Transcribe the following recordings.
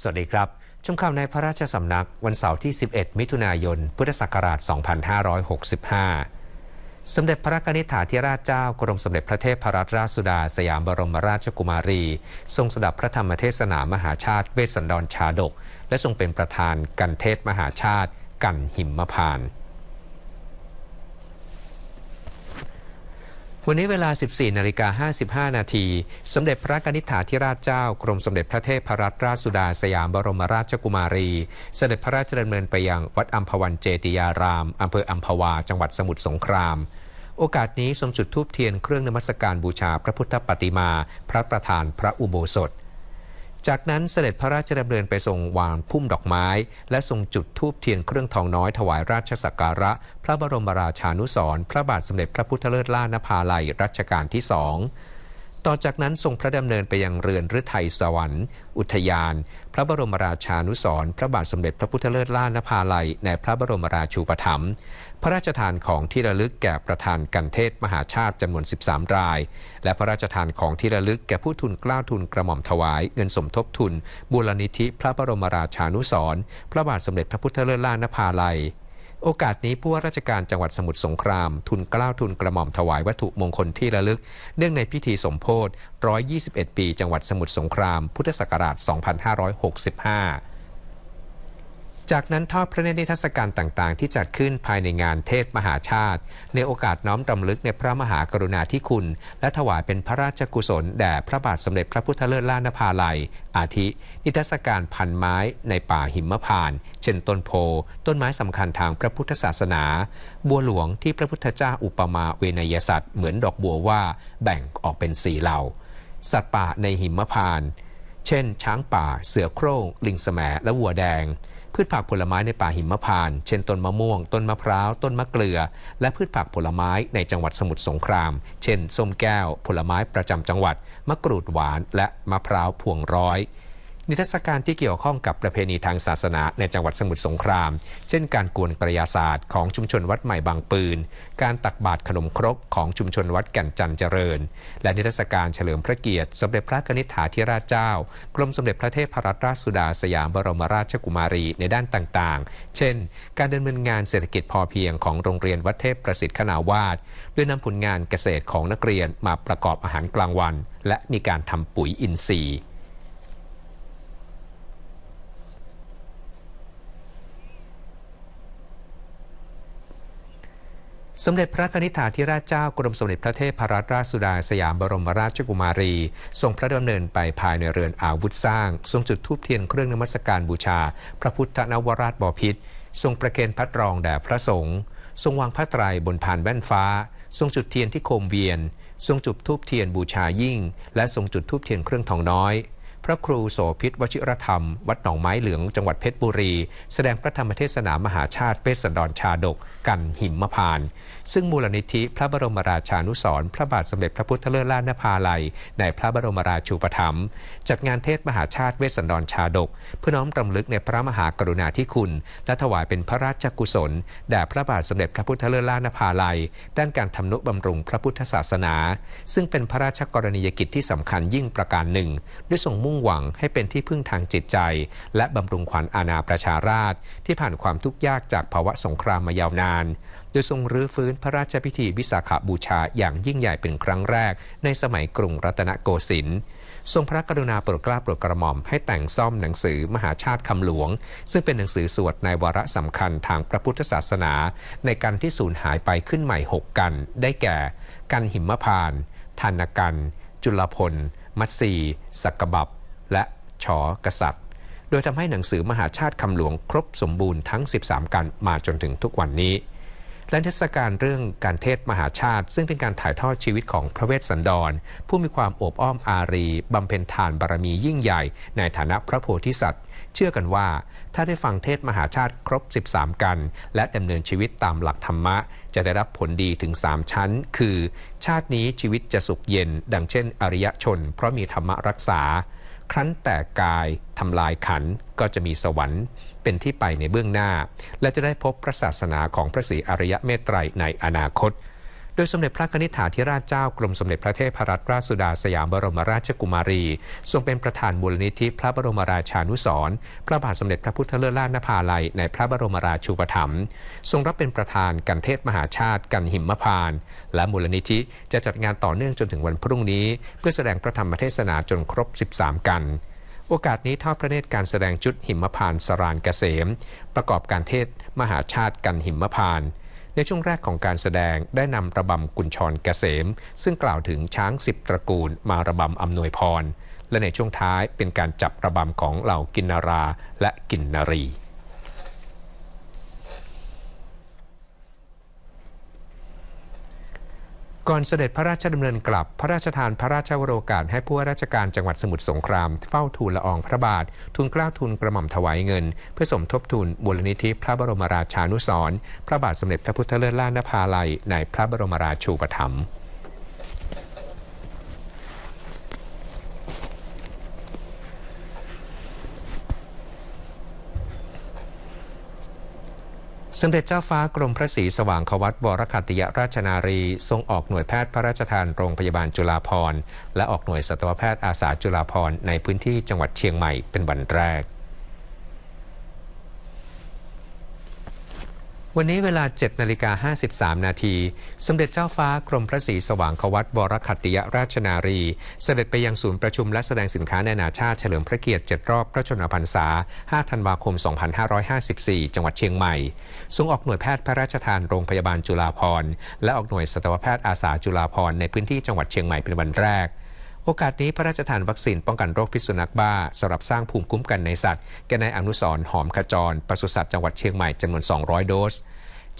สวัสดีครับ ชมข่าวในพระราชสำนักวันเสาร์ที่ 11 มิถุนายน พุทธศักราช 2565 สมเด็จพระกนิษฐาธิราชเจ้ากรมสมเด็จพระเทพรัตนราชสุดา สยามบรมราชกุมารี ทรงสดับพระธรรมเทศนามหาชาติเวสสันดรชาดก และทรงเป็นประธานกันเทศมหาชาติ กันหิมพานต์ วันนี้เวลา 14นาฬิกา55 นาที สมเด็จพระกนิษฐาธิราชเจ้า กรมสมเด็จพระเทพรัตนราชสุดาสยามบรมราชกุมารี เสด็จพระราชดำเนินไปยังวัดอัมพวันเจติยาราม อำเภออัมพวา จังหวัดสมุทรสงคราม โอกาสนี้ทรงจุดธูปเทียนเครื่องนมัสการบูชาพระพุทธปฏิมา พระประธานพระอุโบสถ จากนั้นเสด็จพระราชดำเนินไปทรงวางพุ่มดอกไม้ และทรงจุดธูปเทียนเครื่องทองน้อยถวายราชสักการะ พระบรมราชานุสรพระบาทสมเด็จพระพุทธเลิศล่านภาลัยรัชกาลที่สอง ต่อจากนั้นทรงพระดำเนินไปยังเรือนฤทัยสวรรค์ อุทยาน พระบรมราชานุสรพระบาทสมเด็จพระพุทธเลิศล่านภาลัยในพระบรมราชูปถัมภ์พระราชทานของที่ระลึกแก่ประธานกันเทศมหาชาติจำนวน 13 ราย และพระราชทานของที่ระลึกแก่ผู้ทุนกล้าทุนกระหม่อมถวาย เงินสมทบทุนบูรณิธิพระบรมราชานุสรพระบาทสมเด็จพระพุทธเลิศล่านภาลัย โอกาสนี้ผู้ว่าราชการจังหวัดสมุทรสงคราม ทุนกล้าวทุนกระหม่อมถวายวัตถุมงคลที่ระลึก เนื่องในพิธีสมโพธิ121 ปี จังหวัดสมุทรสงคราม พุทธศักราช 2565 จากนั้นทอดพระเนตรนิทรรศการต่างๆ ที่จัดขึ้นภายในงานเทศมหาชาติ ในโอกาสน้อมรำลึกในพระมหากรุณาธิคุณ และถวายเป็นพระราชกุศลแด่พระบาทสมเด็จพระพุทธเลิศล้านภาลัย อาทิ นิทรรศการพันไม้ในป่าหิมพาน เช่นต้นโพ ต้นไม้สำคัญทางพระพุทธศาสนา บัวหลวงที่พระพุทธเจ้าอุปมาเวนยสัตว์เหมือนดอกบัวว่าแบ่งออกเป็นสี่เหล่า สัตว์ป่าในหิมพาน เช่น ช้างป่า เสือโคร่ง ลิงแสมและวัวแดง พืชผักผลไม้ในป่าหิมพานต์เช่นต้นมะม่วง ต้นมะพร้าว ต้นมะเกลือ และพืชผักผลไม้ในจังหวัดสมุทรสงคราม เช่น ส้มแก้ว ผลไม้ประจำจังหวัด มะกรูดหวาน และมะพร้าวพวงร้อย นิทรรศการที่เกี่ยวข้องกับประเพณีทางศาสนาในจังหวัดสมุทรสงคราม เช่นการกวนกระยาศาสตร์ของชุมชนวัดใหม่บางปืน การตักบาตรขนมครกของชุมชนวัดแก่นจันเจริญ และนิทรรศการเฉลิมพระเกียรติ สมเด็จพระนิษฐาธิราชเจ้า กรมสมเด็จพระเทพรัตนราชสุดาสยามบรมราชกุมารีในด้านต่างๆ เช่น การดำเนินงานเศรษฐกิจพอเพียงของโรงเรียนวัดเทพประสิทธิ์ขนาวาสด้วยนำผลงานเกษตรของนักเรียนมาประกอบอาหารกลางวัน และมีการทำปุ๋ยอินทรีย์ สมเด็จพระนิษฐาธิราชเจ้ากรมสมเด็จพระเทพรัตนราชสุดาสยามบรมราชกุมารี ทรงพระดำเนินไปภายในเรือนอาวุธสร้าง ทรงจุดธูปเทียนเครื่องนมัสการบูชา พระพุทธนวราชบพิษทรงประเคนพัดรองแด่พระสงฆ์ทรงวางพระไตรบนพานแว่นฟ้า ทรงจุดเทียนที่โคมเวียน ทรงจุดธูปเทียนบูชายิ่ง และทรงจุดธูปเทียนเครื่องทองน้อย พระครูโสพิษวชิรธรรม วัดหนองไม้เหลืองจังหวัดเพชรบุรี แสดงพระธรรมเทศนามหาชาติเปสดรชาดก กันหิมพาน ซึ่งมูลนิธิพระบรมราชานุสรพระบาทสมเด็จพระพุทธเลิศล้านภาลัย ในพระบรมราชูปถัมภ์จัดงานเทศมหาชาติเวสสันดรชาดก เพื่อน้อมรำลึกในพระมหากรุณาธิคุณ และถวายเป็นพระราชกุศลแด่พระบาทสมเด็จพระพุทธเลิศล้านภาลัย ด้านการทำนุบำรุงพระพุทธศาสนา ซึ่งเป็นพระราชกรณียกิจที่สำคัญยิ่งประการหนึ่งด้วยทรงมุ่งหวังให้เป็นที่พึ่งทางจิตใจ และบำรุงขวัญอาณาประชาราชที่ผ่านความทุกข์ยากจากภาวะสงครามมายาวนาน โดยทรงรื้อฟื้นพระราชพิธีวิสาขาบูชาอย่างยิ่งใหญ่เป็นครั้งแรก ในสมัยกรุงรัตนโกสินทร์ทรงพระกรุณาโปรดเกล้าโปรดกระหม่อมให้แต่งซ่อมหนังสือมหาชาติคำหลวง ซึ่งเป็นหนังสือสวดในวาระสำคัญทางพระพุทธศาสนา ในการที่สูญหายไปขึ้นใหม่ 6 กัน ได้แก่ กันหิมพานทานกัน จุลพล มัตสีสักบับ และชอกษัตริย์ โดยทำให้หนังสือมหาชาติคำหลวงครบสมบูรณ์ทั้ง 13กันมาจนถึงทุกวันนี้ และเทศกาลเรื่องการเทศมหาชาติ ซึ่งเป็นการถ่ายทอดชีวิตของพระเวสสันดร ผู้มีความโอบอ้อมอารีบำเพ็ญทานบารมียิ่งใหญ่ ในฐานะพระโพธิสัตว์ เชื่อกันว่าถ้าได้ฟังเทศมหาชาติครบ 13 กัน และดำเนินชีวิตตามหลักธรรมะ จะได้รับผลดีถึง 3 ชั้น คือ ชาตินี้ชีวิตจะสุขเย็น ดังเช่น อริยชน เพราะมีธรรมะรักษา ครั้นแต่กายทำลายขันก็จะมีสวรรค์เป็นที่ไปในเบื้องหน้า และจะได้พบพระศาสนาของพระศรีอริยะเมตไตรในอนาคต โดยสมเด็จพระนิธิถาธิราชเจ้ากรมสมเด็จพระเทพรัตนราชสุดาสยามบรมราชกุมารี ทรงเป็นประธานมูลนิธิพระบรมราชานุสรพระบาทสมเด็จพระพุทธเลิศล่านภาลัยในพระบรมราชูปถัมภ์ทรงรับเป็นประธานกันเทศมหาชาติกันหิมพาน และมูลนิธิจะจัดงานต่อเนื่องจนถึงวันพรุ่งนี้ เพื่อแสดงพระธรรมเทศนาจนครบ 13 กันโอกาสนี้ทอดพระเนตรการแสดงชุดหิมพานสรานเกษม ประกอบการเทศมหาชาติกันหิมพานต์ ในช่วงแรกของการแสดงได้นำระบำกุญชรเกษม ซึ่งกล่าวถึงช้างสิบตระกูลมาระบำอำนวยพร และในช่วงท้ายเป็นการจับระบำของเหล่ากินนาราและกินนารี ก่อนเสด็จพระราชดำเนินกลับ พระราชทานพระราชวโรกาสให้ผู้ว่าราชการจังหวัดสมุทรสงคราม เฝ้าทูลละอองพระบาททูลเกล้าทูลกระหม่อมถวายเงิน เพื่อสมทบทุนมูลนิธิพระบรมราชานุสรณ์พระบาทสมเด็จพระพุทธเลิศล่านภาลัยในพระบรมราชูปถัมภ์ สมเด็จเจ้าฟ้ากรมพระศรีสว่างควัตวรคัตติยราชนารี ทรงออกหน่วยแพทย์พระราชทานโรงพยาบาลจุฬาภรณ์และออกหน่วยสัตวแพทย์อาสาจุฬาภรณ์ในพื้นที่จังหวัดเชียงใหม่เป็นวันแรก วันนี้เวลา 7นาฬิกา53 นาที สมเด็จเจ้าฟ้ากรมพระศรีสว่างควัตวรคัตติยราชนารี เสด็จไปยังศูนย์ประชุมและแสดงสินค้านานาชาติเฉลิมพระเกียรติ 7 รอบพระชนมพรรษา 5 ธันวาคม 2554 จังหวัดเชียงใหม่ ทรงออกหน่วยแพทย์พระราชทานโรงพยาบาลจุฬาภรณ์และออกหน่วยสัตวแพทย์อาสาจุฬาภรณ์ในพื้นที่จังหวัดเชียงใหม่เป็นวันแรก โอกาสนี้พระราชทานวัคซีนป้องกันโรคพิษสุนัขบ้าสำหรับสร้างภูมิคุ้มกันในสัตว์แก่นายอนุสรหอมขจรปศุสัตว์จังหวัดเชียงใหม่จำนวน 200 โดส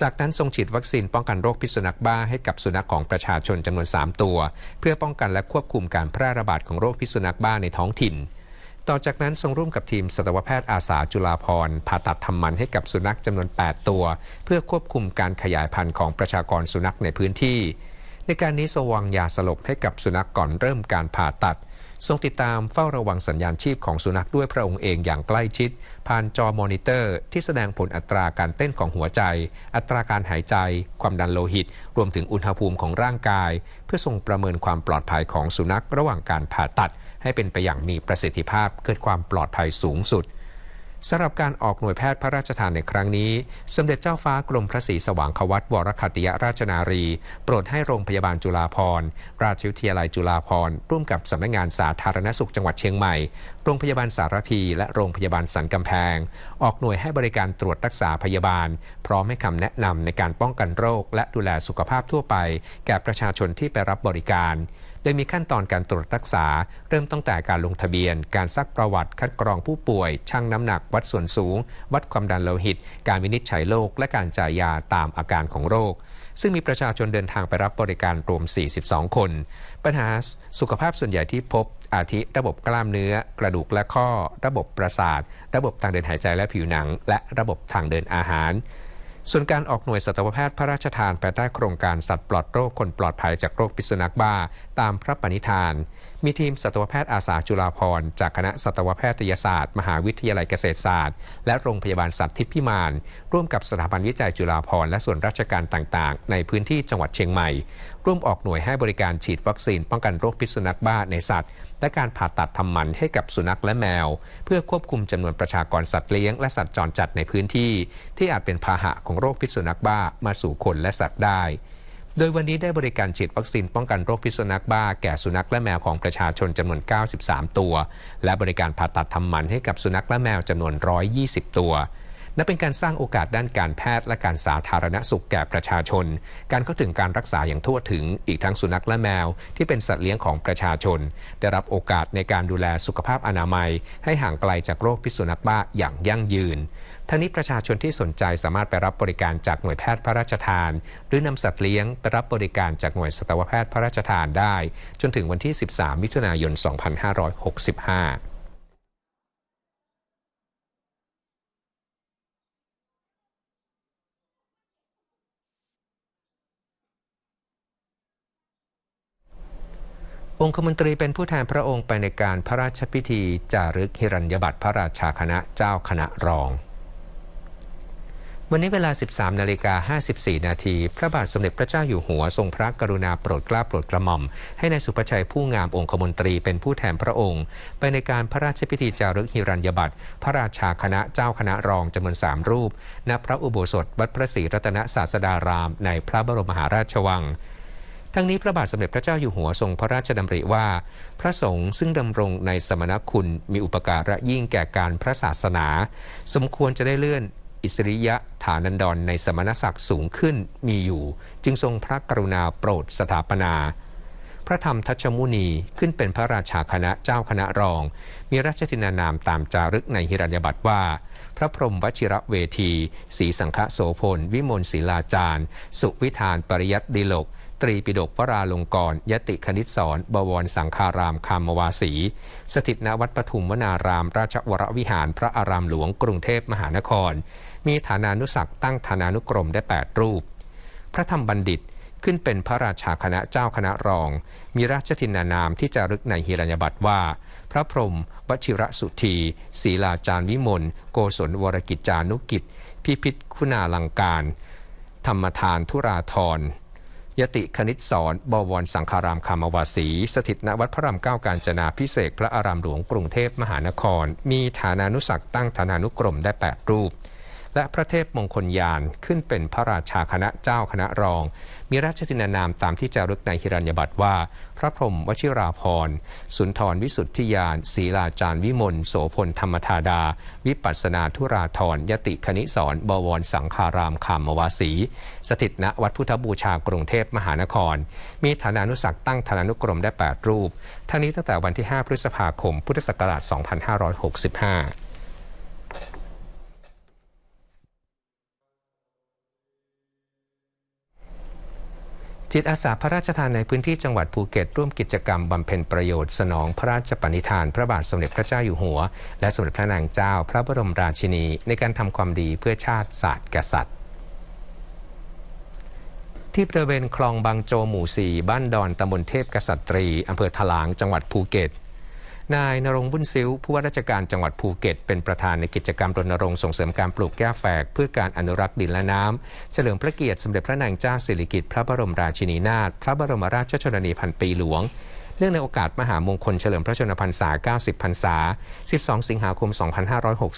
จากนั้นทรงฉีดวัคซีนป้องกันโรคพิษสุนัขบ้าให้กับสุนัขของประชาชนจำนวน 3 ตัว เพื่อป้องกันและควบคุมการแพร่ระบาดของโรคพิษสุนัขบ้าในท้องถิ่น ต่อจากนั้นทรงร่วมกับทีมสัตวแพทย์อาสาจุฬาภรผ่าตัดทำมันให้กับสุนัขจำนวน 8 ตัว เพื่อควบคุมการขยายพันธุ์ของประชากรสุนัขในพื้นที่ การนี้ทรงวางยาสลบให้กับสุนัขก่อนเริ่มการผ่าตัด ทรงติดตามเฝ้าระวังสัญญาณชีพของสุนัขด้วยพระองค์เองอย่างใกล้ชิด ผ่านจอมอนิเตอร์ ที่แสดงผลอัตราการเต้นของหัวใจ อัตราการหายใจ ความดันโลหิต รวมถึงอุณหภูมิของร่างกาย เพื่อทรงประเมินความปลอดภัยของสุนัขระหว่างการผ่าตัด ให้เป็นไปอย่างมีประสิทธิภาพเกิดความปลอดภัยสูงสุด สำหรับการออกหน่วยแพทย์พระราชทานในครั้งนี้ สมเด็จเจ้าฟ้ากรมพระศรีสว่างควัตวรคัติยราชนารี โปรดให้โรงพยาบาลจุฬาภรณ์ราชวิทยาลัยจุฬาภรณ์ร่วมกับสำนักงานสาธารณสุขจังหวัดเชียงใหม่ โรงพยาบาลสารพี และโรงพยาบาลสันกำแพง ออกหน่วยให้บริการตรวจรักษาพยาบาล พร้อมให้คำแนะนำในการป้องกันโรค และดูแลสุขภาพทั่วไป แก่ประชาชนที่ไปรับบริการ โดยมีขั้นตอนการตรวจรักษา เริ่มตั้งแต่การลงทะเบียน การซักประวัติ คัดกรองผู้ป่วย ชั่งน้ำหนัก วัดส่วนสูง วัดความดันโลหิต การวินิจฉัยโรคและการจ่ายยาตามอาการของโรค ซึ่งมีประชาชนเดินทางไปรับบริการรวม 42 คน ปัญหาสุขภาพส่วนใหญ่ที่พบอาทิระบบกล้ามเนื้อ กระดูกและข้อ ระบบประสาท ระบบทางเดินหายใจและผิวหนัง และระบบทางเดินอาหาร ส่วนการออกหน่วยสัตวแพทย์พระราชทานภายใต้โครงการสัตว์ปลอดโรคคนปลอดภัยจากโรคพิษสุนัขบ้า ตามพระปณิธาน มีทีมสัตวแพทย์อาสาจุฬาภรณ์จากคณะสัตวแพทยศาสตร์ มหาวิทยาลัยเกษตรศาสตร์ และโรงพยาบาลสัตว์ทิพย์พิมาน ร่วมกับสถาบันวิจัยจุฬาภรณ์และส่วนราชการต่างๆ ในพื้นที่จังหวัดเชียงใหม่ ร่วมออกหน่วยให้บริการฉีดวัคซีนป้องกันโรคพิษสุนัขบ้าในสัตว์ และการผ่าตัดทำหมันให้กับสุนัขและแมว เพื่อควบคุมจำนวนประชากรสัตว์เลี้ยงและสัตว์จรจัดในพื้นที่ ที่อาจเป็นพาหะของโรคพิษสุนัขบ้ามาสู่คนและสัตว์ได้ โดยวันนี้ได้บริการฉีดวัคซีนป้องกันโรคพิษสุนัขบ้าแก่สุนัขและแมวของประชาชนจำนวน 93 ตัว และบริการผ่าตัดทำหมันให้กับสุนัขและแมวจำนวน 120 ตัว นับเป็นการสร้างโอกาสด้านการแพทย์และการสาธารณสุขแก่ประชาชน การเข้าถึงการรักษาอย่างทั่วถึง อีกทั้งสุนัขและแมว ที่เป็นสัตว์เลี้ยงของประชาชน ได้รับโอกาสในการดูแลสุขภาพอนามัย ให้ห่างไกลจากโรคพิษสุนัขบ้าอย่างยั่งยืนทั้งนี้ประชาชนที่สนใจสามารถไปรับบริการจากหน่วยแพทย์พระราชทาน หรือนำสัตว์เลี้ยงไปรับบริการจากหน่วยสัตวแพทย์พระราชทานได้ จนถึงวันที่ 13 มิถุนายน 2565 องคมนตรีเป็นผู้แทนพระองค์ไปในการพระราชพิธีจารึกฮิรัญยบัตรพระราชาคณะเจ้าคณะรอง วันนี้เวลา 13นาฬิกา54 นาที พระบาทสมเด็จพระเจ้าอยู่หัวทรงพระกรุณาโปรดเกล้าโปรดกระหม่อม ให้ในายสุภชัยผู้งามองคมนตรีเป็นผู้แทนพระองค์ ไปในการพระราชพิธีจารึกหิรัญญบัตรพระราชาคณะเจ้าคณะรองจำนวน 3 รูป ณ พระอุโบสถวัดพระศรีรัตนศาสดาราม ในพระบรมมหาราชวัง ทั้งนี้พระบาทสมเด็จพระเจ้าอยู่หัวทรงพระราชดำริว่า พระสงฆ์ซึ่งดำรงในสมณคุณมีอุปการะยิ่งแก่การพระศาสนา สมควรจะได้เลื่อนอิสริยะฐานันดรในสมณศักดิ์สูงขึ้นมีอยู่ จึงทรงพระกรุณาโปรดสถาปนา พระธรรมทัชมุนีขึ้นเป็นพระราชาคณะเจ้าคณะรอง มีราชทินานามตามจารึกในหิรัญบัตรว่า พระพรหมวชิระเวทีศรีสังฆโสพล วิมลศิลาจารย์ สุวิธานปริยัติดิลก ตรีปิฎกวราลงกร ยติคณิตสอนบวรสังคารามคามวาสี สถิตณวัดปทุมวนาราม ราชวรวิหารพระอารามหลวงกรุงเทพมหานคร มีฐานานุศักตั้งฐานานุกรมได้ 8 รูป พระธรรมบัณฑิต ขึ้นเป็นพระราชาคณะเจ้าคณะรอง มีราชทินานามที่จะรึกในหิรัญญบัตรว่า พระพรหมวชิระสุธีศรีลาจารย์วิมลโกศลวรกิจจานุกิจ พิพิธคุณาลังการ ธรรมทานทุราธรยติคณิตสอนบวรสังคารามคามวาสี สถิตณวัดพระรามเก้าการจนาพิเศษพระอารามหลวงกรุงเทพมหานคร มีฐานานุศักตั้งฐานานุกรมได้ 8 รูป และพระเทพมงคลยานขึ้นเป็นพระราชาคณะเจ้าคณะรอง มีราชทินานามตามที่จารึกในหิรัญญบัตรว่า พระพรหมวชิราภรณ์สุนทรวิสุทธิยานศีลาจารย์วิมลโสพลธรรมธาดา วิปัสนาธุราธรยติคณิสอนบวรสังคารามคามวาสี สถิตณวัดพุทธบูชากรุงเทพมหานคร มีฐานานุศักตั้งฐานานุกรมได้ 8 รูป ทั้งนี้ตั้งแต่วันที่ 5 พฤษภาคม พุทธศักราช 2565 จิตอาสาพระราชทานในพื้นที่จังหวัดภูเก็ต ร่วมกิจกรรมบำเพ็ญประโยชน์สนองพระราชปณิธาน พระบาทสมเด็จพระเจ้าอยู่หัว และสมเด็จพระนางเจ้า พระบรมราชินี ในการทำความดีเพื่อชาติศาสตร์กษัตริย์ที่บริเวณคลองบางโจหมู่ 4 บ้านดอนตำบลเทพกษัตรีอำเภอถลาง จังหวัดภูเก็ต นายนรงวุ้นซิ้วผู้ว่าราชการจังหวัดภูเก็ต เป็นประธานในกิจกรรมรณรงค์ส่งเสริมการปลูกแก้แฝก เพื่อการอนุรักษ์ดินและน้ำเฉลิมพระเกียรติสมเด็จพระนางเจ้าสิริกิติ์พระบรมราชินีนาถพระบรมราชชนนีพันปีหลวงเนื่องในโอกาสมหามงคลเฉลิมพระชนมพรรษา 90 พรรษา 12 สิงหาคม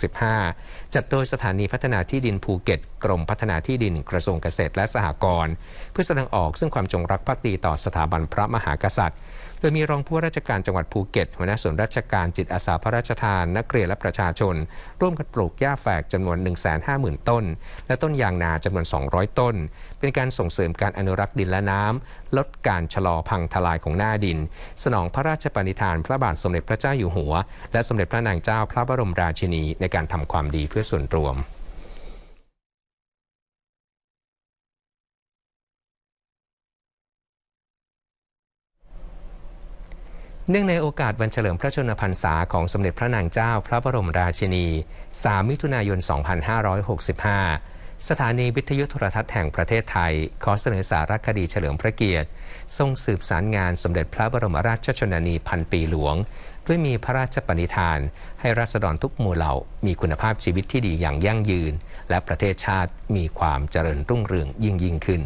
2565 จัดโดยสถานีพัฒนาที่ดินภูเก็ต กรมพัฒนาที่ดินกระทรวงเกษตรและสหกรณ์ เพื่อแสดงออกซึ่งความจงรักภักดีต่อสถาบันพระมหากษัตริย์ ดยมีรองผู้ว่าราชการจังหวัดภูเก็ตหัวหน้าส่วนราชการจิตอาสาพระราชทาน นักเรียนและประชาชน ร่วมกันปลูกหญ้าแฝกจำนวน 150,000 ต้น และต้นยางนาจำนวน 200 ต้น เป็นการส่งเสริมการอนุรักษ์ดินและน้ำลดการชะลอพังทลายของหน้าดิน สนองพระราชปณิธานพระบาทสมเด็จพระเจ้าอยู่หัว และสมเด็จพระนางเจ้าพระบรมราชินีในการทำความดีเพื่อส่วนรวม เนื่องในโอกาสวันเฉลิมพระชนมพรรษาของสมเด็จพระนางเจ้าพระบรมราชินี 3 มิถุนายน 2565 สถานีวิทยุโทรทัศน์แห่งประเทศไทย ขอเสนอสารคดีเฉลิมพระเกียรติ ทรงสืบสารงานสมเด็จพระบรมราชชนนีพันปีหลวง ด้วยมีพระราชปณิธาน ให้รัษฎรทุกหมู่เหล่า มีคุณภาพชีวิตที่ดีอย่างยั่งยืน และประเทศชาติมีความเจริญรุ่งเรืองยิ่งยิ่งขึ้น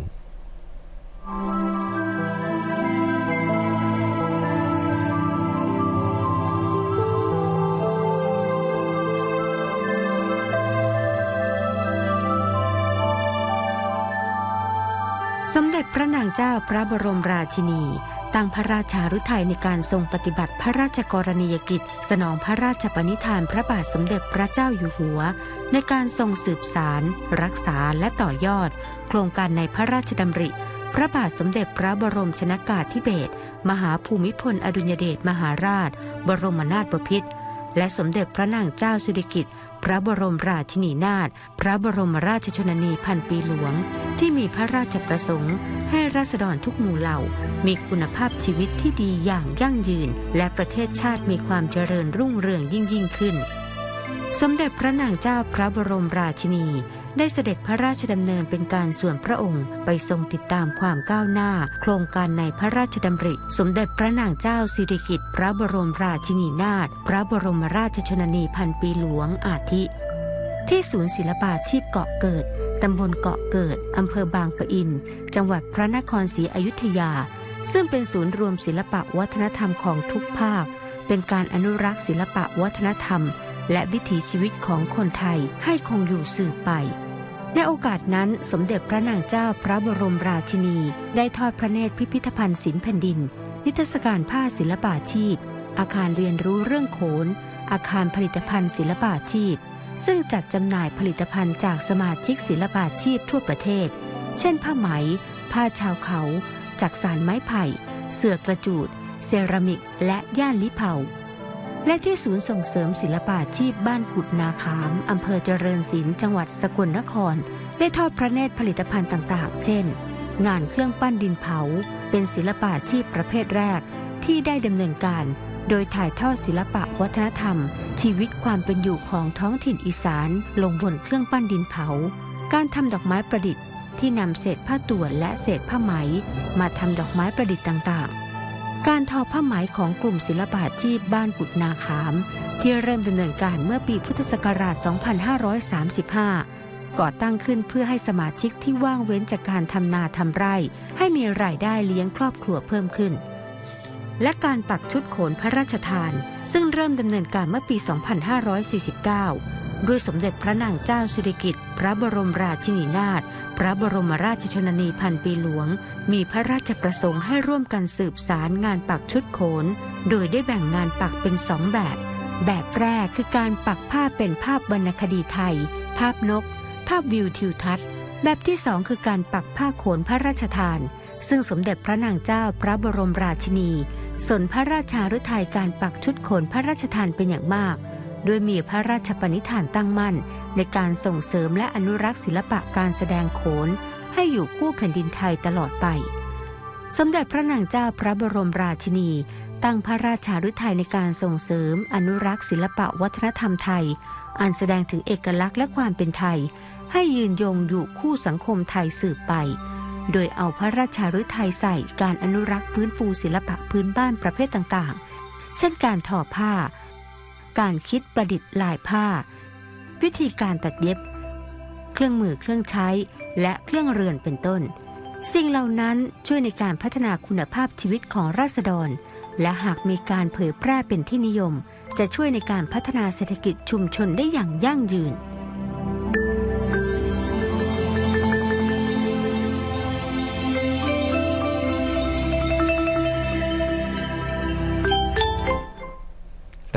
สมเด็จพระนางเจ้าพระบรมราชินี ตั้งพระราชาฤทัยในการทรงปฏิบัติพระราชกรณียกิจ สนองพระราชปณิธานพระบาทสมเด็จพระเจ้าอยู่หัว ในการทรงสืบสาร รักษาและต่อยอด โครงการในพระราชดำริ พระบาทสมเด็จพระบรมชนากาธิเบศรมหาภูมิพลอดุลยเดชมหาราช บรมนาถบพิตรและสมเด็จพระนางเจ้าสิริกิติ์ พระบรมราชินีนาถพระบรมราชชนนีพันปีหลวง ที่มีพระราชประสงค์ ให้ราษฎรทุกหมู่เหล่า มีคุณภาพชีวิตที่ดีอย่างยั่งยืน และประเทศชาติมีความเจริญรุ่งเรืองยิ่งยิ่งขึ้น สมเด็จพระนางเจ้าพระบรมราชินี ได้เสด็จพระราชดำเนินเป็นการส่วนพระองค์ไปทรงติดตามความก้าวหน้า โครงการในพระราชดำริ สมเด็จพระนางเจ้าสิริกิติ์พระบรมราชินีนาถพระบรมราชชนนีพันปีหลวงอาทิ ที่ศูนย์ศิลปาชีพเกาะเกิดตำบลเกาะเกิดอำเภอบางปะอิน จังหวัดพระนครศรีอยุธยา ซึ่งเป็นศูนย์รวมศิลปะวัฒนธรรมของทุกภาค เป็นการอนุรักษ์ศิลปะวัฒนธรรม และวิถีชีวิตของคนไทยให้คงอยู่สืบไป ในโอกาสนั้นสมเด็จพระนางเจ้าพระบรมราชินี ได้ทอดพระเนตรพิพิธภัณฑ์ศิลป์แผ่นดิน นิทรรศการผ้าศิลปาชีพ อาคารเรียนรู้เรื่องโขน อาคารผลิตภัณฑ์ศิลปาชีพ ซึ่งจัดจำหน่ายผลิตภัณฑ์จากสมาชิกศิลปาชีพทั่วประเทศ เช่น ผ้าไหม ผ้าชาวเขา จากสารไม้ไผ่ เสือกระจูด เซรามิก และย่านลิเผา และที่ศูนย์ส่งเสริมศิลปาชีพบ้านกุดนาขาม อำเภอเจริญศิลป์จังหวัดสกลนคร ได้ทอดพระเนตรผลิตภัณฑ์ต่างๆ เช่น งานเครื่องปั้นดินเผา เป็นศิลปาชีพประเภทแรก ที่ได้ดำเนินการ โดยถ่ายทอดศิลปะวัฒนธรรม ชีวิตความเป็นอยู่ของท้องถิ่นอีสานลงบนเครื่องปั้นดินเผา การทำดอกไม้ประดิษฐ์ที่นำเศษผ้าต่วนและเศษผ้าไหม มาทำดอกไม้ประดิษฐ์ต่างๆ การทอผ้าไหมของกลุ่มศิลปาชีพบ้านกุดนาขาม ที่เริ่มดำเนินการเมื่อปีพุทธศักราช 2535 ก่อตั้งขึ้นเพื่อให้สมาชิกที่ว่างเว้นจากการทำนาทำไร่ ให้มีรายได้เลี้ยงครอบครัวเพิ่มขึ้น และการปักชุดโขนพระราชทาน ซึ่งเริ่มดำเนินการเมื่อปี 2549 ด้วยสมเด็จพระนางเจ้าสิริกิติ์พระบรมราชินีนาถพระบรมราชชนนีพันปีหลวง มีพระราชประสงค์ให้ร่วมกันสืบสารงานปักชุดโขน โดยได้แบ่งงานปักเป็นสองแบบ แบบแรกคือการปักภาพเป็นภาพวรรณคดีไทย ภาพนก ภาพวิวทิวทัศน์ แบบที่สองคือการปักผ้าโขนพระราชทาน ซึ่งสมเด็จพระนางเจ้าพระบรมราชินีสนพระราชาฤทัยการปักชุดโขนพระราชทานเป็นอย่างมาก โดยมีพระราชปณิธานตั้งมั่น ในการส่งเสริมและอนุรักษ์ศิลปะการแสดงโขน ให้อยู่คู่แผ่นดินไทยตลอดไป สมเด็จพระนางเจ้าพระบรมราชินี ตั้งพระราชาฤทัยในการส่งเสริม อนุรักษ์ศิลปะวัฒนธรรมไทย อันแสดงถึงเอกลักษณ์และความเป็นไทย ให้ยืนยงอยู่คู่สังคมไทยสืบไป โดยเอาพระราชาฤทัยใส่การอนุรักษ์พื้นฟูศิลปะพื้นบ้านประเภทต่างๆ เช่นการทอผ้า การคิดประดิษฐ์ลายผ้า วิธีการตัดเย็บ เครื่องมือเครื่องใช้ และเครื่องเรือนเป็นต้น สิ่งเหล่านั้นช่วยในการพัฒนาคุณภาพชีวิตของราษฎร และหากมีการเผยแพร่เป็นที่นิยม จะช่วยในการพัฒนาเศรษฐกิจชุมชนได้อย่างยั่งยืน